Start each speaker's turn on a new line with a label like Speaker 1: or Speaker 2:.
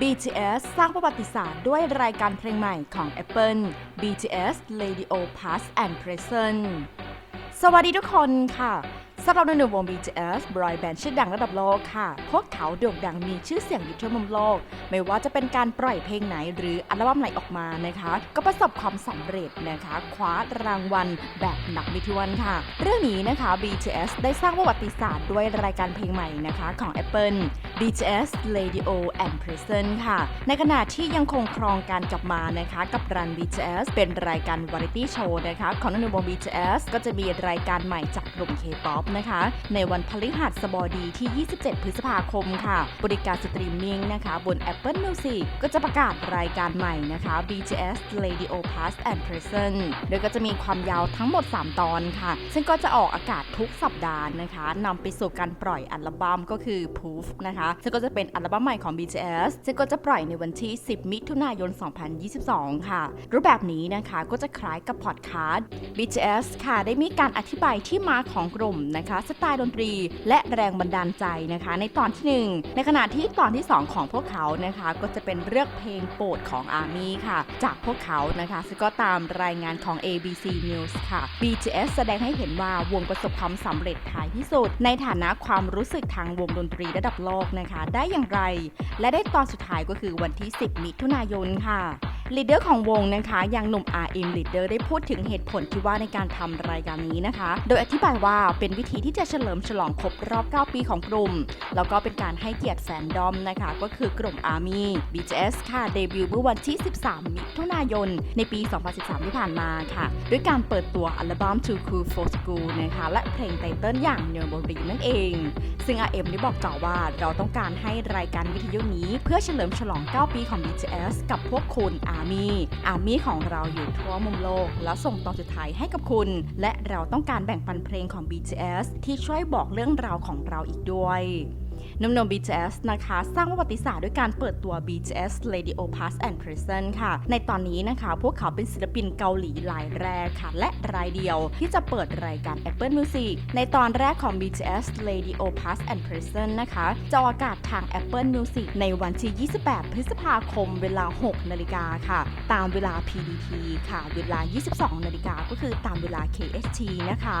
Speaker 1: BTS สร้างประวัติศาสตร์ด้วยรายการเพลงใหม่ของ Apple BTS Radio Past and Present สวัสดีทุกคนค่ะ สำหรับในหนุ่มวง BTS บอยแบนด์ชื่อดังระดับโลกค่ะ พวกเขาโด่งดังมีชื่อเสียงอยู่ทั่วมุมโลก ไม่ว่าจะเป็นการปล่อยเพลงไหนหรืออัลบั้มไหนออกมานะคะ ก็ประสบความสำเร็จนะคะ คว้ารางวัลแบบหนักม่ถ้วนค่ะ เรื่องนี้นะคะ BTS ได้สร้างประวัติศาสตร์ด้วยรายการเพลงใหม่นะคะของ Apple BTS Radio and Present ค่ะ ในขณะที่ยังคงครองการกลับมานะคะกับรัน BTS เป็นรายการวาไรตี้โชว์นะคะของนักวง BTS ก็จะมีรายการใหม่จากกลุ่ม K-POP นะคะ ในวันพฤหัสบดีที่ 27 พฤษภาคมค่ะ บริการสตรีมมิ่งนะคะ บน Apple Music ก็จะประกาศรายการใหม่นะคะ BTS Radio Past and Present โดยก็จะมีความยาวทั้งหมด 3 ตอนค่ะ ซึ่งก็จะออกอากาศทุกสัปดาห์นะคะนำไปสู่การปล่อยอัลบั้มก็คือ Proof นะคะ ซึ่งก็จะเป็นอัลบั้มใหม่ของ BTS ซึ่งก็จะปล่อยในวันที่ 10 มิถุนายน 2022 ค่ะ รูปแบบนี้นะคะก็จะคล้ายกับพอดคาสต์ BTS ค่ะได้มีการอธิบายที่มาของกลุ่มนะคะสไตล์ดนตรี และแรงบันดาลใจนะคะ ในตอนที่ 1 ในขณะที่ตอนที่ 2 ของพวกเขานะคะก็จะเป็นเรื่องเพลงโปรดของอาร์มี่ค่ะ จากพวกเขานะคะซึ่งก็ตามรายงานของ ABC News ค่ะ BTS แสดงให้เห็นว่าวงประสบความสำเร็จท้ายที่สุด ในฐานะความรู้สึกทางวงดนตรีระดับโลกนะคะ ได้อย่างไร และได้ตอนสุดท้ายก็คือวันที่ 10 มิถุนายนค่ะ ลีดเดอร์ของวงนะคะอย่างหนุ่ม RM ลีดเดอร์ได้พูดถึงเหตุผลที่ว่าในการทำรายการนี้นะคะ โดยอธิบายว่าเป็นวิธีที่จะเฉลิมฉลองครบรอบ 9 ปีของกลุ่ม แล้วก็เป็นการให้เกียรติแฟนดอมนะคะ ก็คือกลุ่ม ARMY BTS ค่ะเดบิวต์เมื่อวันที่ 13 มิถุนายน ในปี 2013 ที่ผ่านมาค่ะ ด้วยการเปิดตัวอัลบั้ม Too Cool for School นะคะ และเพลงไตเติ้ลอย่าง n e r b o r y นั่นเอง ซึ่ง RM ได้บอกต่อว่าเราต้องการให้รายการวิทยุนี้ เพื่อเฉลิมฉลอง 9 ปีของ BTS กับพวกคุณ ARMY ARMY ของเราอยู่ทั่วมุมโลก แล้วส่งตอนสุดท้ายให้กับคุณ และเราต้องการแบ่งปันเพลงของ BTS ที่ช่วยบอกเรื่องราวของเราอีกด้วย นุ่มๆ BTS นะคะ สร้างประวัติศาสตร์ด้วยการเปิดตัว BTS Radio Past and Present ค่ะ ในตอนนี้นะคะ พวกเขาเป็นศิลปินเกาหลีรายแรกค่ะ และรายเดียวที่จะเปิดรายการ Apple Music ในตอนแรกของ BTS Radio Past and Present นะคะจะออากาศทาง Apple Music ในวันที่ 28 พฤษภาคม เวลา 6 นาฬิกาค่ะ ตามเวลา PDT ค่ะ เวลา 22 นาฬิกาก็คือตามเวลา KST นะคะ